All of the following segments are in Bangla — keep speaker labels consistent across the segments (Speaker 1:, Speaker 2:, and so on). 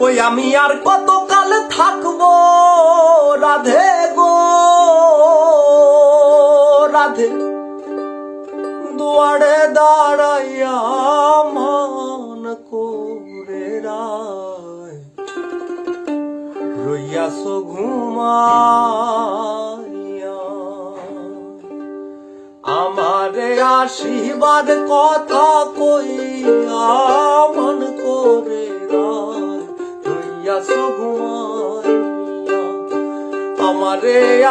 Speaker 1: ওই আমি আর কতকাল থাকব? রাধে গো, রাধে। দুয়ারে দাঁড়াইয়া মান করে রায়। রইয়াছ ঘুমাইয়া। আমারে আশীর্বাদ কথা কইয়া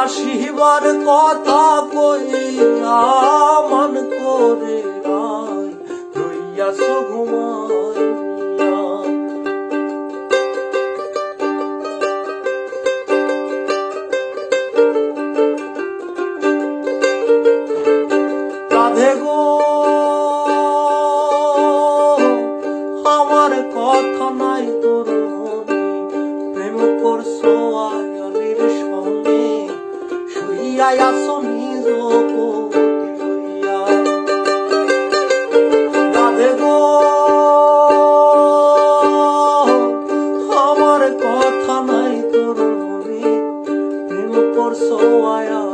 Speaker 1: আশীর্বাদ কথা কইয়া মন করে রায় রইয়াছ ঘুমাইয়া রাধে গো আমার কথা নাই শুইয়া আসো নিজ পতি লইয়া রাধে গো আমার কথা নাই তোর মনে প্রেম করছ আয়ানের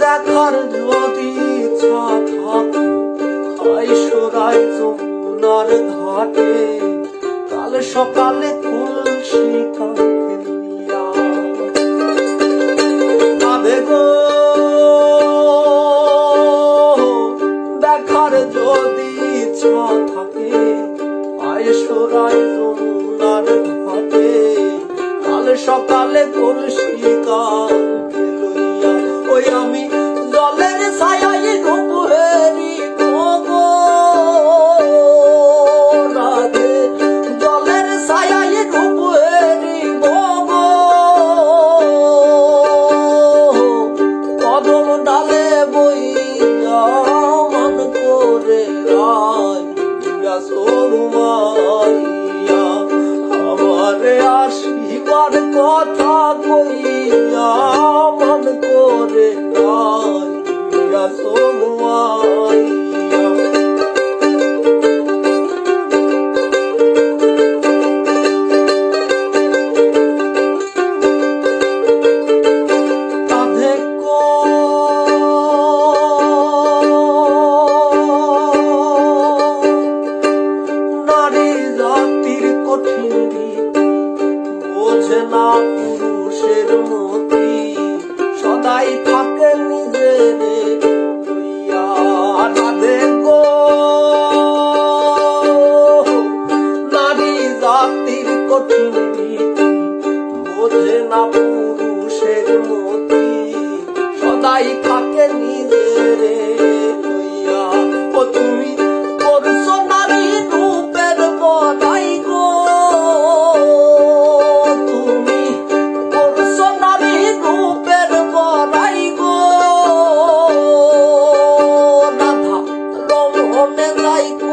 Speaker 1: দেখার যদি ঘাটে কাল সকালে তুলসী কাঁদিয়া কাল সকালে তুলসী কাঁদে লইয়া ওই আমি জলের ছায়ায় গো রাধে, জলের ছায়ায় গো কদম ডালে আসিবার কথা বোঝে না পুরুষের মতি সদাই থাকে নিজের রাধে গো। নারী জাতির